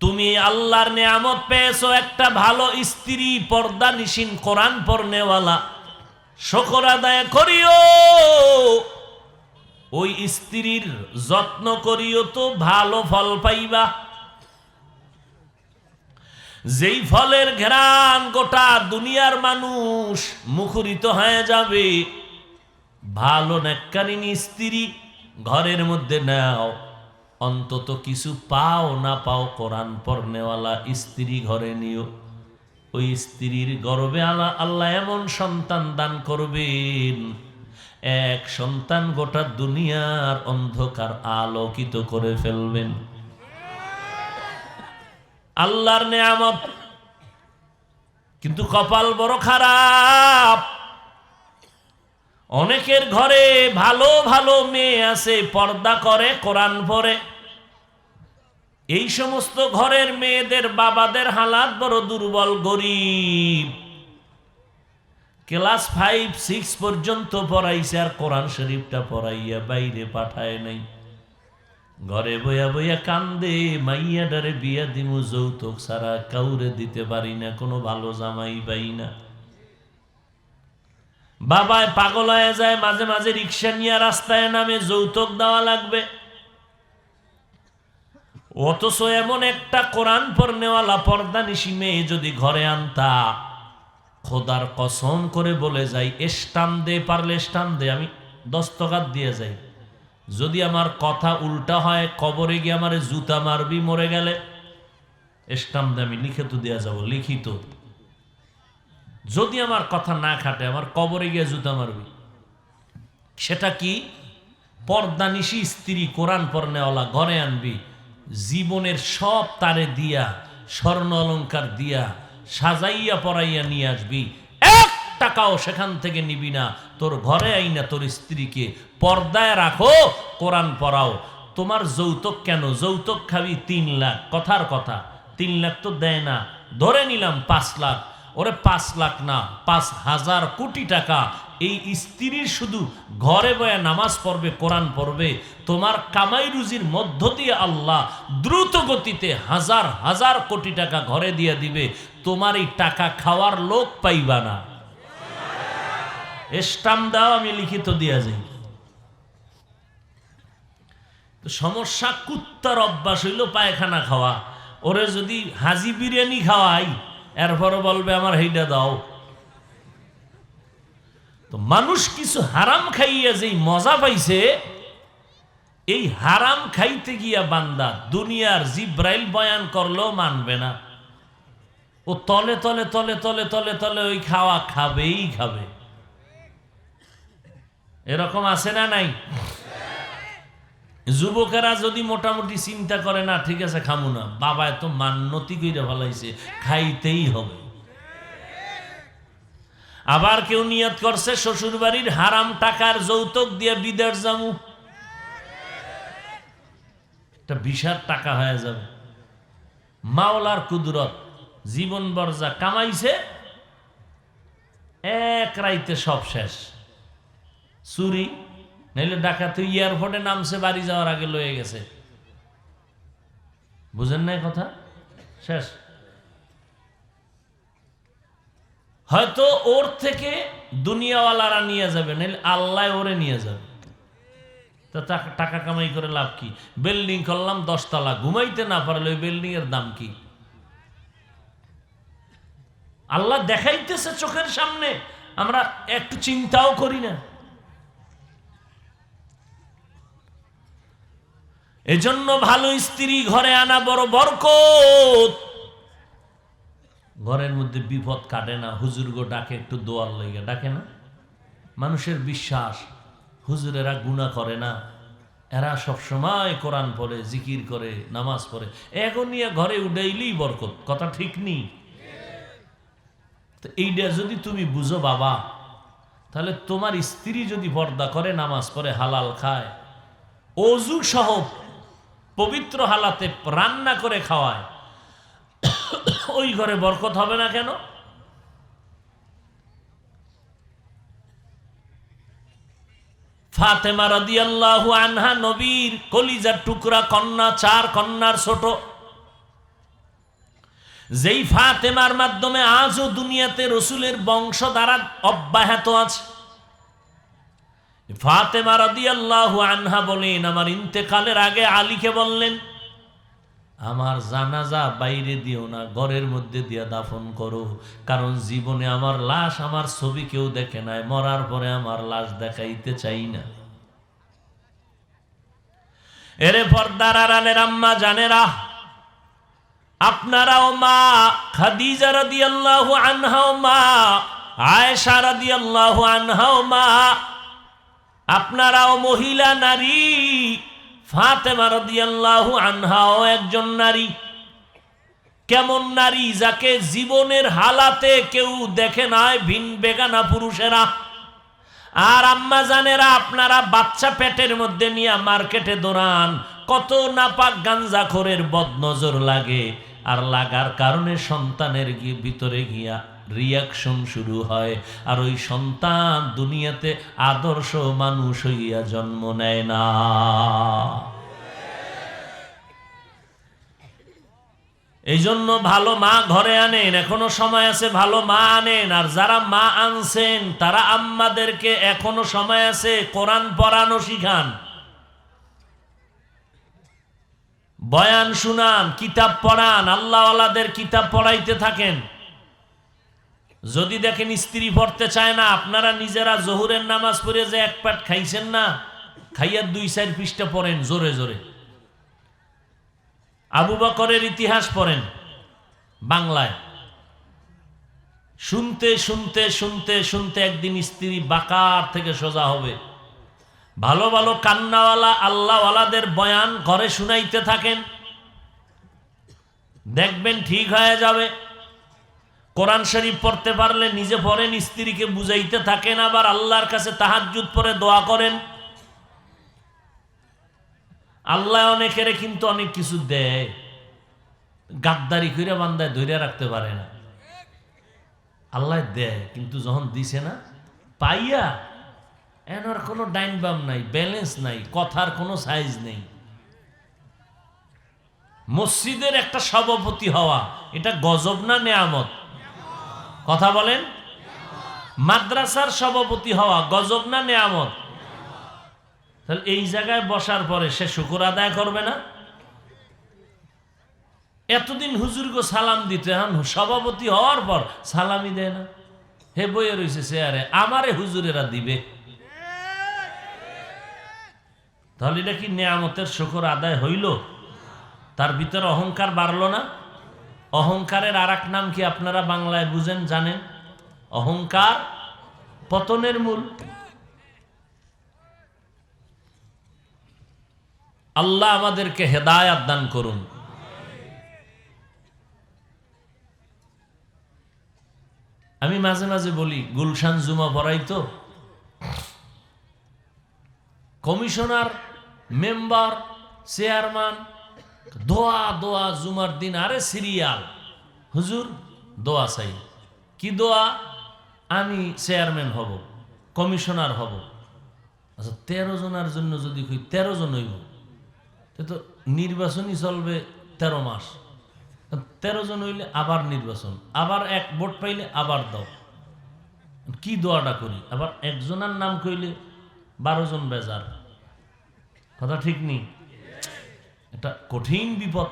তুমি আল্লাহর নিয়ামত পেয়েছ একটা ভালো স্ত্রী পর্দা নিশিন কোরআন পড়নেওয়ালা। শকর আদায় করিও। ওই স্ত্রীর যত্ন করিও তো ভালো ফল পাইবা। যেই ফলের ঘেরান গোটা দুনিয়ার মানুষ মুখরিত হয়ে যাবে, ভালো নেককারিনী স্ত্রী ঘরের মধ্যে নাও। অন্তত কিছু পাও না পাও কোরআন পড়নেওয়ালা স্ত্রী ঘরে নিও। ওই স্ত্রীর গর্বে আল্লাহ আল্লাহ এমন সন্তান দান করবেন। এক সন্তান গোটা দুনিয়ার অন্ধকার আলোকিত করে ফেলবেন। আল্লাহর নেয়ামত। কিন্তু কপাল বড় খারাপ। অনেকের ঘরে ভালো ভালো মেয়ে আছে, পর্দা করে, কোরআন পরে এই সমস্ত ঘরের মেয়েদের বাবাদের হালাত বড় দুর্বল, গরিব। ক্লাস ফাইভ, সিক্স পর্যন্ত পড়াইছে আর কোরআন শরীফটা পড়াইয়া বাইরে পাঠায় নাই। ঘরে বইয়া বইয়া কান্দে মাইয়া ডারে বিয়া দিমু, যৌতুক সারা কাউরে দিতে পারি না, কোনো ভালো জামাই পাই না। বাবায় পাগল হয়ে যায়, মাঝে মাঝে রিক্সা নিয়ে রাস্তায় নামে যৌতুক দেওয়া লাগবে। অথচ এমন একটা কোরআন পড়নেওয়ালা পর্দা নিশি মেয়ে যদি ঘরে আনতা, খোদার কসম করে বলে যাই স্টান দে, পারলে স্টান দে, আমি দস্তকাত দিয়ে যাই। যদি আমার কথা উল্টা হয়, কবরে গিয়ে আমার জুতা মারবি মরে গেলে স্টাম দে, আমি লিখে তো দেওয়া যাব, লিখিত। যদি আমার কথা না খাটে, আমার কবরে গিয়ে জুতা মারবি। সেটা কি? পর্দানিশি স্ত্রী কোরআন পর্নেওয়ালা ঘরে আনবি, জীবনের সব তারে দিয়া, স্বর্ণ অলঙ্কার দিয়া, সাজাইয়া পরাইয়া নিয়ে আসবি। এক টাকাও সেখান থেকে নিবি না। তোর ঘরে আইনা, তোর স্ত্রীকে পর্দায় রাখো, কোরআন পড়াও। তোমার যৌতুক কেন? যৌতুক খাবি তিন লাখ। কথার কথা। তিন লাখ তো দেয় না। ধরে নিলাম পাঁচ লাখ। ওরে পাঁচ লাখ না, পাঁচ হাজার কোটি টাকা। এই স্ত্রীর শুধু ঘরে বয়ে নামাজ পড়বে, কোরআন পড়বে। তোমার কামাই রুজির মধ্য দিয়ে আল্লাহ দ্রুত গতিতে হাজার হাজার কোটি টাকা ঘরে দিয়ে দিবে। তোমার এই টাকা খাওয়ার লোক পাইবা না। স্টাম দাও, আমি লিখিত দিয়া যাই। সমস্যা, কুত্তার অভ্যাস হইল পায়খানা খাওয়া। ওরে যদি হাজি বিরিয়ানি খাওয়াই এরপরে বলবে, আমার হেইটা দাও। তো মানুষ কিছু হারাম খাইয়া যেই মজা পাইছে, এই হারাম খাইতে গিয়া বান্দা দুনিয়ার জিব্রাইল বয়ান করলেও মানবে না। ও তলে তলে তলে তলে তলে তলে ওই খাওয়া খাবেই খাবে। এরকম আছে না নাই? যুবকেরা যদি মোটামুটি চিন্তা করে, না, ঠিক আছে, খামু না। বাবা এত মান্যতি করে ফেলাইছে, খাইতেই হবে। আবার কেউ নিয়ত করছে শ্বশুর বাড়ির হারাম টাকার যৌতুক দিয়ে বিদেশ জামু একটা বিশাল টাকা হয়ে যাবে। মাওলার কুদরত, জীবন বর্জা কামাইছে, এক রাইতে সব শেষ। চুরি নাইলে ডাকাত এয়ারপোর্টে নামছে, বাড়ি যাওয়ার আগে লয়ে গেছে। বুঝেন নাই কথা? শেষ। হয়তো ওর থেকে দুনিয়াওয়ালারা নিয়ে যাবে, নাইলে আল্লাহ ওরে নিয়ে যাবে। তো টাকা কামাই করে লাভ কি? বিল্ডিং করলাম, দশতলা। ঘুমাইতে না পারলে ওই বিল্ডিং এর দাম কি? আল্লাহ দেখাইতেছে চোখের সামনে। আমরা একটু চিন্তাও করি না। এজন্য ভালো স্ত্রী ঘরে আনা বড় বরকত। ঘরের মধ্যে বিপদ কাটে না, হুজুর গো ডাকে একটু দোয়ার লেগে ডাকে না? মানুষের বিশ্বাস, হুজুরেরা গুণা করে না। এরা সব সময় কোরআন পড়ে, জিকির করে, নামাজ পড়ে। এখন নিয়ে ঘরে উঠাইলেই বরকত, কথা ঠিক নেই তো এইটা যদি তুমি বুঝো বাবা, তাহলে তোমার স্ত্রী যদি পর্দা করে, নামাজ পড়ে, হালাল খায়, অজু সহ পবিত্র হালাতে রান্না করে খাওয়ায়। ওই ঘরে বরকত হবে না কেন? ফাতেমা রাদিয়াল্লাহু আনহা নবীর কলিজার টুকরা, কন্যা, চার কন্যার ছোট। যেই ফাতেমার মাধ্যমে আজও দুনিয়াতে রসুলের বংশ দ্বারা অব্যাহত আছে। ফাতেমা রাদিয়াল্লাহু আনহা বলেন, আমার ইন্তেকালের আগে আলীকে বললেন, আমার জানাজা বাইরে দিও না, ঘরের মধ্যে দিয়া দাফন করো, কারণ জীবনে আমার লাশ আমার ছবি কেউ দেখে নাই, মরার পরে আমার লাশ দেখাইতে চাই না। এরে পর্দার আড়ালের আম্মা, জানেরা আপনারাও মা খাদিজা রাদিয়াল্লাহু আনহাও মা, আয়েশা রাদিয়াল্লাহু আনহাও মা আপনারাও মহিলা, নারী। ফাতেমা রাদিয়াল্লাহু আনহাও একজন নারী। কেমন নারী যাকে জীবনের হালাতে কেউ দেখে নাই, ভিন বেগানা পুরুষেরা। আর আম্মা জানেরা, আপনারা বাচ্চা পেটের মধ্যে নিয়ে মার্কেটে দৌড়ান। কত নাপাক গাঞ্জা খোরের বদনজর লাগে। আর লাগার কারণে সন্তানের গিয়ে ভিতরে গিয়া রিয়াকশন শুরু হয়। আর ওই সন্তান দুনিয়াতে আদর্শ মানুষ হইয়া জন্ম নেয় না। এই জন্য ভালো মা ঘরে আনেন, এখনও সময় আছে ভালো মা আনেন। আর যারা মা আনছেন, তারা আম্মাদেরকে এখনও সময় আছে কোরআন পড়ানো শিখান। বয়ান শুনান, কিতাব পড়ান, আল্লাহওয়ালাদের কিতাব পড়াইতে থাকেন। যদি দেখেন স্ত্রী পড়তে চায় না, আপনারা নিজেরা জহুরের নামাজ পড়ে যে এক পাট খাইছেন না খাইয়ার দুই চার পৃষ্ঠা পড়েন জোরে জোরে। আবু বকরের ইতিহাস পড়েন বাংলায়। শুনতে শুনতে শুনতে শুনতে একদিন স্ত্রী বাকার থেকে সোজা হবে। ভালো ভালো কান্নাওয়ালা, আল্লাহওয়ালাদের বয়ান ঘরে শুনাইতে থাকেন। দেখবেন ঠিক হয়ে যাবে। কোরআন শরীফ পড়তে পারলে নিজে পড়েন, স্ত্রীকে বুঝাইতে থাকেন, আবার আল্লাহর কাছে তাহাজ্জুদ পরে দোয়া করেন। আল্লাহ অনেকেরে কিন্তু অনেক কিছু দেয়, গাদ্দারি করে বান্দায় ধরে রাখতে পারে না। আল্লাহ দেয়, কিন্তু যখন দিছে না, পাইয়া এনার কোনো ডাইন বাম নাই, ব্যালেন্স নাই, কথার কোনো সাইজ নেই। মসজিদের একটা সভাপতি হওয়া, এটা গজব না নেয়ামত? কথা বলেন। মাদ্রাসার সভাপতি হওয়া গজব না নেয়ামত? তাহলে এই জায়গায় বসার পরে সে শুকুর আদায় করবে না? এতদিন হুজুরকে সালাম দিতে হন সভাপতি হওয়ার পর সালামি দেয় না। হে বইয়ে রয়েছে চেয়ারে আমারে হুজুরেরা দিবে। তাহলে এটা কি নেয়ামতের শুকর আদায় হইল? তার ভিতরে অহংকার বাড়লো না? অহংকারের আর নাম কি আপনারা বাংলায় বুঝেন, জানেন? অহংকার পতনের মূল। আল্লাহ আমাদেরকে হেদায়াত দান করুন। আমি মাঝে মাঝে বলি, গুলশান জুমা পড়াই তো। কমিশনার, মেম্বার, চেয়ারম্যান দোয়া দোয়া জুমার দিন, আরে সিরিয়াল হুজুর, দোয়া চাই। কি দোয়া? আমি চেয়ারম্যান হব কমিশনার হব। আচ্ছা তেরো জনের জন্য যদি কই, তেরো জন হইব তো নির্বাচনই চলবে তেরো মাস। তেরো জন হইলে আবার নির্বাচন, আবার এক ভোট পাইলে আবার দাও। কি দোয়াটা করি? আবার একজনের নাম কইলে বারো জন বেজার। কথা ঠিক নেই? কঠিন বিপদ